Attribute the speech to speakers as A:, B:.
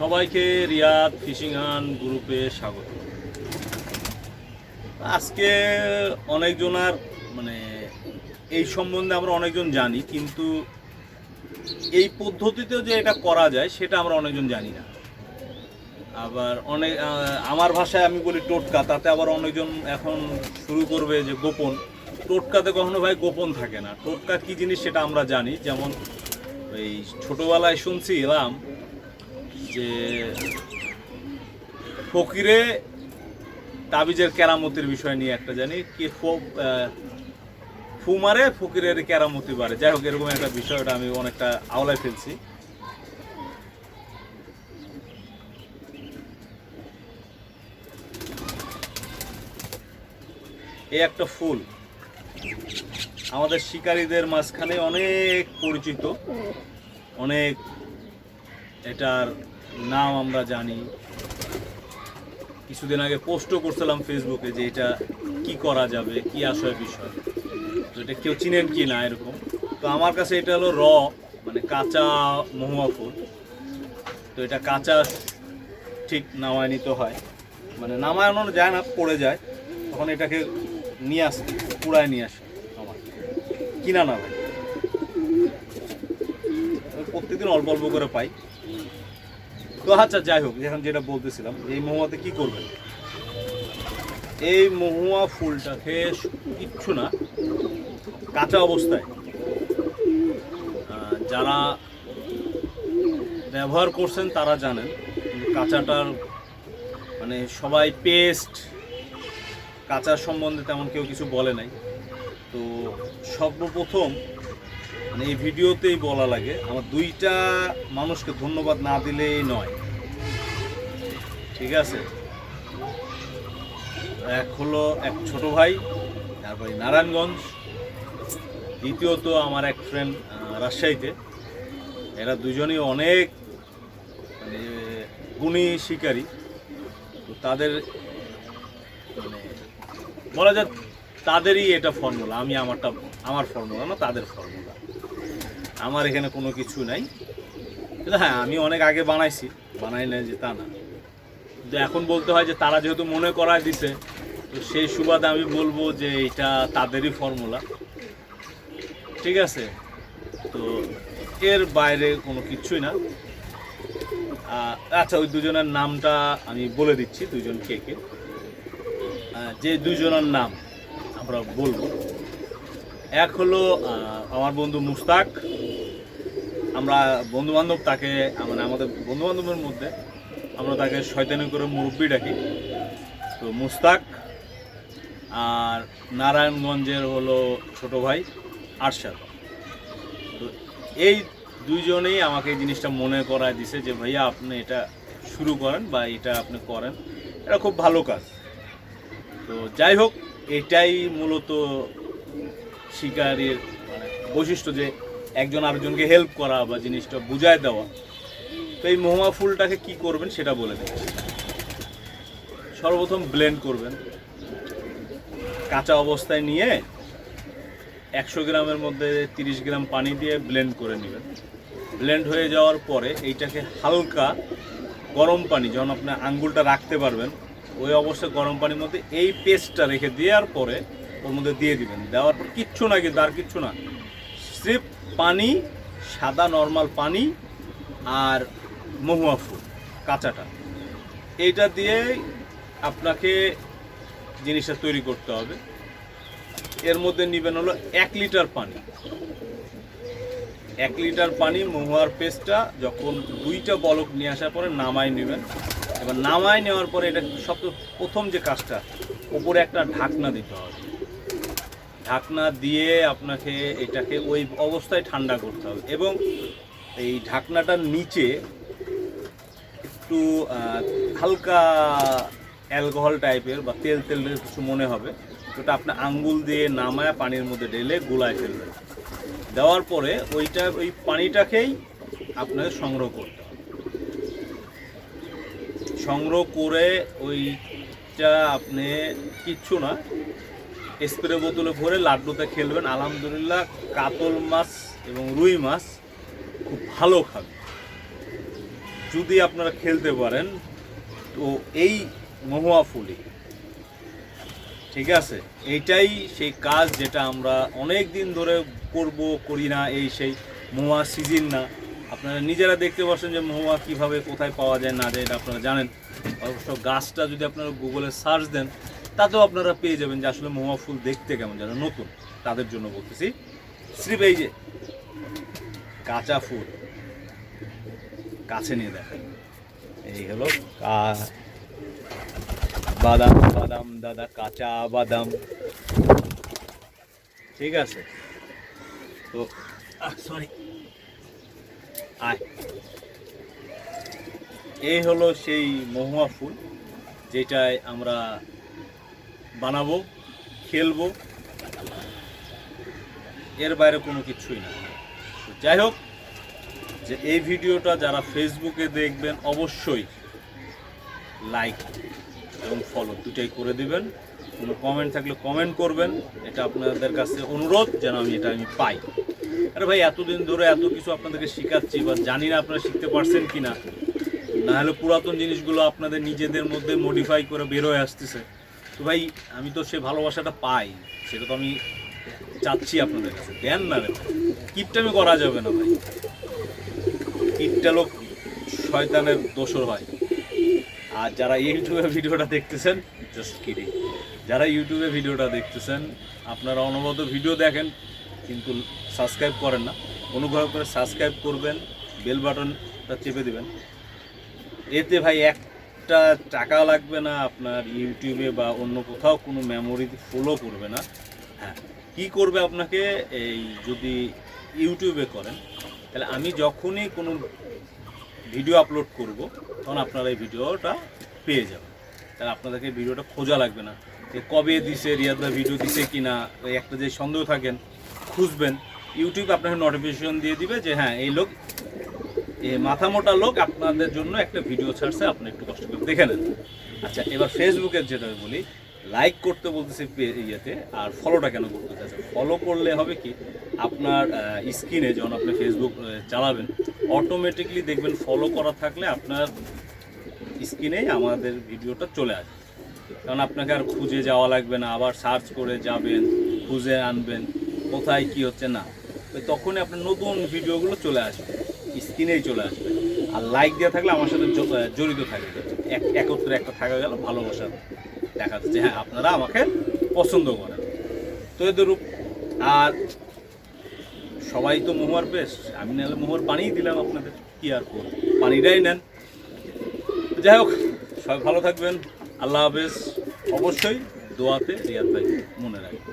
A: সবাইকে রিয়াদ ফিশিং হান গ্রুপে স্বাগত। আজকে অনেকজনার মানে এই সম্বন্ধে আমরা অনেকজন জানি, কিন্তু এই পদ্ধতিতে যে এটা করা যায়, সেটা আমরা অনেকজন জানি না। আবার অনেক আমার ভাষায় আমি বলি টোটকা, তাতে আবার অনেকজন এখন শুরু করবে যে গোপন। টোটকাতে কখনো ভাই গোপন থাকে না। টোটকা কি জিনিস সেটা আমরা জানি, যেমন এই ছোটোবেলায় শুনছি এলাম যে ফকিরে তাবিজের কেরামতির বিষয় নিয়ে একটা জানি কি ফো- আহ, ফু মারে ফকিরের কেরামতি বাড়ে। যাই হোক এরকম একটা বিষয়টা আমি অনেকটা আওলায় ফেলছি। এই একটা ফুল। আমাদের শিকারীদের মাঝখানে অনেক পরিচিত অনেক এটার নাম আমরা জানি। কিছুদিন আগে পোস্টও করছিলাম ফেসবুকে যে এটা কি করা যাবে, কি আশয় বিষয়। তো এটা কেউ চিনেন কি না এরকম? তো আমার কাছে এটা হলো র মানে কাঁচা মহুয়া ফুল। তো এটা কাঁচা ঠিক নামায় নিতে হয়। মানে নামায়ানো যায় না, পড়ে যায়। তখন এটাকে নিয়ে আসে পুড়ায় নিয়ে আসে আমার। কিনা না ভাই প্রত্যেকদিন অল্প অল্প করে পাই। তো আচ্ছা যাই হোক এখন যেটা বলতেছিলাম, এই মহুয়াতে কি করবেন? এই মহুয়া ফুলটাকে কিচ্ছু না, কাঁচা অবস্থায় যারা ব্যবহার করছেন তারা জানেন কাঁচাটার মানে সবাই পেস্ট, কাঁচা সম্বন্ধে তেমন কেউ কিছু বলে নাই। তো সর্বপ্রথম মানে এই ভিডিওতেই বলা লাগে, আমার দুইটা মানুষকে ধন্যবাদ না দিলেই নয়। ঠিক আছে? এক হলো এক ছোট ভাই তারপরে নারায়ণগঞ্জ। দ্বিতীয়ত আমার এক ফ্রেন্ড রাজশাহীতে। এরা দুজনই অনেক মানে গুণী শিকারী। তো তাদের মানে বলা যায় তাদেরই এটা ফর্মুলা আমি আমারটা, আমার ফর্মুলা না, তাদের ফর্মুলা আমার এখানে কোনো কিছু নাই। কিন্তু হ্যাঁ আমি অনেক আগে বানাইছি। বানাই না যে তা না। কিন্তু এখন বলতে হয় যে তারা যেহেতু মনে করায় দিছে, তো সেই সুবাদে আমি বলব যে এটা তাদেরই ফর্মুলা ঠিক আছে? তো এর বাইরে কোনো কিছুই না। আচ্ছা ওই দুজনের নামটা আমি বলে দিচ্ছি, দুজন কে কে। যে দুজনের নাম আমরা বলব। এক হলো আমার বন্ধু মুস্তাক। আমরা বন্ধু বান্ধব তাকে মানে আমাদের বন্ধু বান্ধবের মধ্যে আমরা তাকে শয়তানি করে মুরব্বি ডাকি। তো মুস্তাক আর নারায়ণগঞ্জের হলো ছোট ভাই আরশাদ। তো এই দুইজনেই আমাকে এই জিনিসটা মনে করায় দিছে যে, ভাইয়া, আপনি এটা শুরু করেন বা এটা আপনি করেন। এটা খুব ভালো কাজ। তো যাই হোক, এটাই মূলত শিকারীর মানে বৈশিষ্ট্য যে একজন আরেকজনকে হেল্প করা বা জিনিসটা বুঝায় দেওয়া। তো এই মহুয়া ফুলটাকে কি করবেন সেটা বলে দিচ্ছি সর্বপ্রথম ব্লেন্ড করবেন। কাঁচা অবস্থায় নিয়ে একশো গ্রামের মধ্যে তিরিশ গ্রাম পানি দিয়ে ব্লেন্ড করে নেবেন। ব্লেন্ড হয়ে যাওয়ার পরে এইটাকে হালকা গরম পানি, যখন আপনি আঙ্গুলটা রাখতে পারবেন, ওই অবস্থায় গরম পানির মধ্যে এই পেস্টটা রেখে দেওয়ার পরে ওর মধ্যে দিয়ে দিবেন। দেওয়ার পর কিচ্ছু না, কিন্তু আর কিচ্ছু না। স্রেফ পানি, সাদা নর্মাল পানি আর মহুয়া ফুল, কাঁচাটা। এইটা দিয়ে আপনাকে জিনিসটা তৈরি করতে হবে। এর মধ্যে নেবেন হলো এক লিটার পানি। এক লিটার পানি মহুয়ার পেস্টটা যখন দুইটা বলক নিয়ে আসার পরে নামাই নেবেন। এবার নামাই নেওয়ার পরে এটা সব প্রথম যে কাজটা ওপরে একটা ঢাকনা দিতে হবে। ঢাকনা দিয়ে আপনাকে এটাকে ওই অবস্থায় ঠান্ডা করতে হবে এবং এই ঢাকনাটার নিচে একটু হালকা অ্যালকোহল টাইপের বা তেল তেল কিছু মনে হবে ওটা আপনার আঙ্গুল দিয়ে নামায় পানির মধ্যে ঢেলে গোলায় ফেলবেন দেওয়ার পরে ওইটা, ওই পানিটাকেই আপনাকে সংগ্রহ করতে হবে। সংগ্রহ করে ওইটা আপনি, কিচ্ছু না স্প্রে বোতলে ভরে লাড্ডুতে খেলবেন। আলহামদুলিল্লাহ, কাতল মাছ এবং রুই মাছ খুব ভালো খাবে। যদি আপনারা খেলতে পারেন, তো এই মহুয়া ফুলি ঠিক আছে? এইটাই সেই কাজ যেটা আমরা অনেক দিন ধরে করব, করি না এই সেই মহুয়া সিজন না। আপনারা নিজেরা দেখতে পাচ্ছেন যে মহুয়া কীভাবে কোথায় পাওয়া যায় না যায় এটা আপনারা জানেন। অবশ্য গাছটা যদি আপনারা গুগলে সার্চ দেন তাতেও আপনারা পেয়ে যাবেন যে আসলে মহুয়া ফুল দেখতে কেমন যারা নতুন। তাদের জন্য বলতেছি। শ্রীপ এই যে, কাঁচা ফুল। কাছে নিয়ে দেখেন। এই হলো বাদাম বাদাম, দাদা, কাঁচা বাদাম। ঠিক আছে। তো সরি আয়। এই হলো সেই মহুয়া ফুল, যেটায় আমরা বানাবো, খেলব। এর বাইরে কোনো কিছুই না। যাই হোক, যে এই ভিডিওটা যারা ফেসবুকে দেখবেন, অবশ্যই লাইক এবং ফলো দুটাই করে দিবেন। কোনো কমেন্ট থাকলে কমেন্ট করবেন। এটা আপনাদের কাছে অনুরোধ যেন আমি এটা আমি পাই। আরে ভাই, এতদিন ধরে এত কিছু আপনাদেরকে শেখাচ্ছি বা জানি না আপনারা শিখতে পারছেন কি না না হলে পুরাতন জিনিসগুলো আপনাদের নিজেদের মধ্যে মডিফাই করে বের হয়ে আসতেছে। তো ভাই, আমি তো সে ভালোবাসাটা পাই, সেটা তো আমি চাচ্ছি আপনাদের কাছে। দেন না রে কিপটামি করা যাবে না ভাই। কিপটা লোক শয়তানের দোষর হয় আর যারা ইউটিউবে ভিডিওটা দেখতেছেন জাস্ট কিডিং যারা ইউটিউবে ভিডিওটা দেখতেছেন, আপনারা অনবরত ভিডিও দেখেন, কিন্তু সাবস্ক্রাইব করেন না। অনুগ্রহ করে সাবস্ক্রাইব করবেন বেল বাটনটা চেপে দেবেন। এতে ভাই একটা টাকা লাগবে না, আপনার ইউটিউবে বা অন্য কোথাও কোনো মেমোরি ফলো করবে না। হ্যাঁ কী করবে আপনাকে? এই যদি ইউটিউবে করেন, তাহলে আমি যখনই কোনো ভিডিও আপলোড করব, তখন আপনারা এই ভিডিওটা পেয়ে যাবেন। তাহলে আপনাদেরকে ভিডিওটা খোঁজা লাগবে না যে কবে দিছে রিয়াদা ভিডিও দিছে কি না একটা যে সন্দেহ থাকেন, খুঁজবেন। ইউটিউব আপনাকে নোটিফিকেশন দিয়ে দিবে যে হ্যাঁ এই লোক এই মাথা মোটা লোক আপনাদের জন্য একটা ভিডিও ছাড়ছে, আপনি একটু কষ্ট করে দেখে নেন। আচ্ছা এবার ফেসবুকের যেটা বলি লাইক করতে বলতেছে ইয়েতে, আর ফলোটা কেন করতে চাইছে ফলো করলে হবে কি, আপনার স্ক্রিনে যখন আপনি ফেসবুক চালাবেন অটোমেটিকলি দেখবেন ফলো করা থাকলে আপনার স্ক্রিনেই আমাদের ভিডিওটা চলে আসবে। কারণ আপনাকে আর খুঁজে যাওয়া লাগবে না, আবার সার্চ করে যাবেন, খুঁজে আনবেন, কোথায় কি হচ্ছে না। তখনই আপনার নতুন ভিডিওগুলো চলে আসবে। স্ক্রিনেই চলে আসবে। আর লাইক দেওয়া থাকলে আমার সাথে জড়িত থাকবে। এক একত্রে একটা থাকা গেল, ভালোবাসা দেখা যাচ্ছে হ্যাঁ আপনারা আমাকে পছন্দ করেন। তো এদের রূপ আর সবাই তো মহুয়ার বেশ আমি নাহলে মহুয়ার পানিই দিলাম আপনাদের কি আর করব? পানিটাই নেন। যাই হোক, সবাই ভালো থাকবেন। আল্লাহ হাফেজ। অবশ্যই দোয়াতে রিয়াদ ভাই মনে রাখবেন।